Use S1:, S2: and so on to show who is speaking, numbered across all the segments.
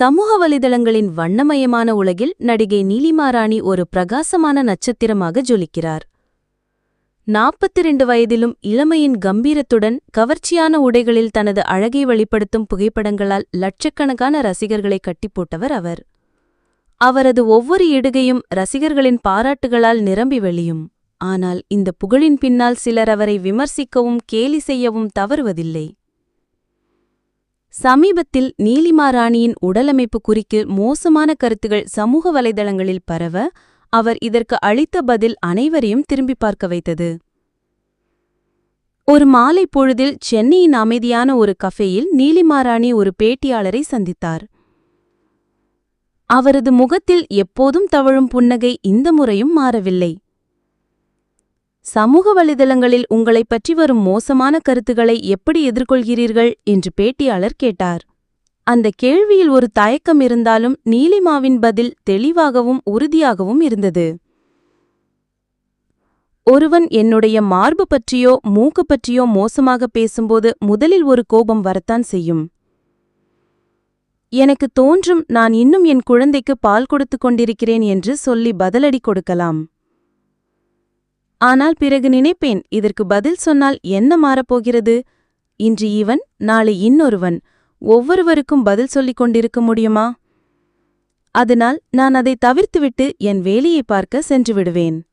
S1: சமூக வலைதளங்களின் வண்ணமயமான உலகில் நடிகை நீலிமாராணி ஒரு பிரகாசமான நட்சத்திரமாக ஜொலிக்கிறார். நாற்பத்தி ரெண்டு வயதிலும் இளமையின் கம்பீரத்துடன் கவர்ச்சியான உடைகளில் தனது அழகை வெளிப்படுத்தும் புகைப்படங்களால் லட்சக்கணக்கான ரசிகர்களை கட்டிப்போட்டவர் அவர். அவரது ஒவ்வொரு இடுகையும் ரசிகர்களின் பாராட்டுகளால் நிரம்பி வெளியும். ஆனால் இந்த புகழின் பின்னால் சிலர் அவரை விமர்சிக்கவும் கேலி செய்யவும் தவறுவதில்லை. சமீபத்தில் நீலிமா ராணியின் உடலமைப்பு குறித்து மோசமான கருத்துகள் சமூக வலைதளங்களில் பரவ அவர் இதற்கு அளித்த பதில் அனைவரையும் திரும்பி பார்க்க வைத்தது. ஒரு மாலை பொழுதில் சென்னையின் அமைதியான ஒரு கஃபேயில் நீலிமா ராணி ஒரு பேட்டியாளரை சந்தித்தார். அவரது முகத்தில் எப்போதும் தவழும் புன்னகை இந்த முறையும் மாறவில்லை. சமூக வலைதளங்களில் உங்களைப் பற்றி வரும் மோசமான கருத்துக்களை எப்படி எதிர்கொள்கிறீர்கள்? என்று பேட்டியாளர் கேட்டார். அந்த கேள்வியில் ஒரு தயக்கம் இருந்தாலும் நீலிமாவின் பதில் தெளிவாகவும் உறுதியாகவும் இருந்தது. ஒருவன் என்னுடைய மார்பு பற்றியோ மூக்கு பற்றியோ மோசமாக பேசும்போது முதலில் ஒரு கோபம் வரத்தான் செய்யும். எனக்கு தோன்றும் நான் இன்னும் என் குழந்தைக்கு பால் கொடுத்துக் கொண்டிருக்கிறேன் என்று சொல்லி பதிலடி கொடுக்கலாம். ஆனால் பிறகு நினைப்பேன் இதற்கு பதில் சொன்னால் என்ன மாறப்போகிறது? இன்று இவன் நாளை இன்னொருவன் ஒவ்வொருவருக்கும் பதில் சொல்லிக் கொண்டிருக்க முடியுமா? அதனால் நான் அதை தவிர்த்துவிட்டு என் வேலையை பார்க்க சென்று விடுவேன்.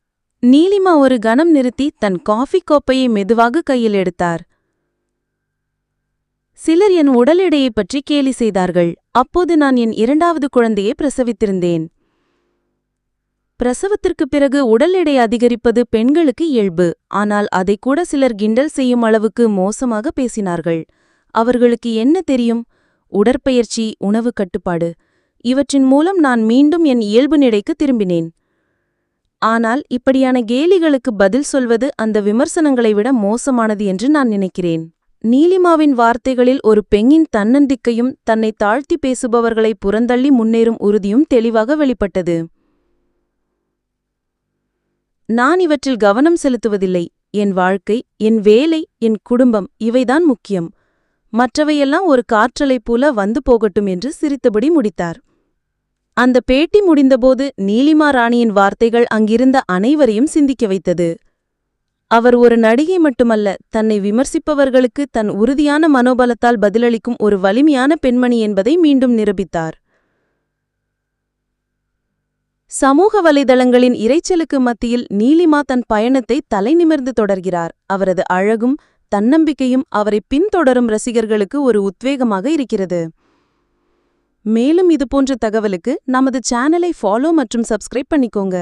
S1: நீலிமா ஒரு கணம் நிறுத்தி தன் காஃபி கோப்பையை மெதுவாக கையில் எடுத்தார். சிலர் என் உடல் எடையைப் பற்றி கேலி செய்தார்கள். அப்போது நான் என் இரண்டாவது குழந்தையை பிரசவித்திருந்தேன். பிரசவத்திற்குப் பிறகு உடல் எடை அதிகரிப்பது பெண்களுக்கு இயல்பு. ஆனால் அதை கூட சிலர் கிண்டல் செய்யும் அளவுக்கு மோசமாக பேசினார்கள். அவர்களுக்கு என்ன தெரியும்? உடற்பயிற்சி உணவு கட்டுப்பாடு. இவற்றின் மூலம் நான் மீண்டும் என் இயல்பு நிலைக்கு திரும்பினேன். ஆனால் இப்படியான கேலிகளுக்கு பதில் சொல்வது அந்த விமர்சனங்களை விட மோசமானது என்று நான் நினைக்கிறேன். நீலிமாவின் வார்த்தைகளில் ஒரு பெண்ணின் தன்னந்திக்கையும் தன்னை தாழ்த்தி பேசுபவர்களை புறந்தள்ளி முன்னேறும் உறுதியும் தெளிவாக வெளிப்பட்டது. நான் இவற்றில் கவனம் செலுத்துவதில்லை. என் வாழ்க்கை என் வேலை என் குடும்பம் இவைதான் முக்கியம். மற்றவையெல்லாம் ஒரு காற்றலைப் போல வந்து போகட்டும் என்று சிரித்தபடி முடித்தார். அந்த பேட்டி முடிந்தபோது நீலிமா ராணியின் வார்த்தைகள் அங்கிருந்த அனைவரையும் சிந்திக்க வைத்தது. அவர் ஒரு நடிகை மட்டுமல்ல தன்னை விமர்சிப்பவர்களுக்கு தன் உறுதியான மனோபலத்தால் பதிலளிக்கும் ஒரு வலிமையான பெண்மணி என்பதை மீண்டும் நிரூபித்தார். சமூக வலைதளங்களின் இரைச்சலுக்கு மத்தியில் நீலிமா தன் பயணத்தை தலைநிமிர்ந்து தொடர்கிறார். அவரது அழகும் தன்னம்பிக்கையும் அவரை பின்தொடரும் ரசிகர்களுக்கு ஒரு உத்வேகமாக இருக்கிறது. மேலும் இதுபோன்ற தகவலுக்கு நமது சேனலை ஃபாலோ மற்றும் சப்ஸ்கிரைப் பண்ணிக்கோங்க.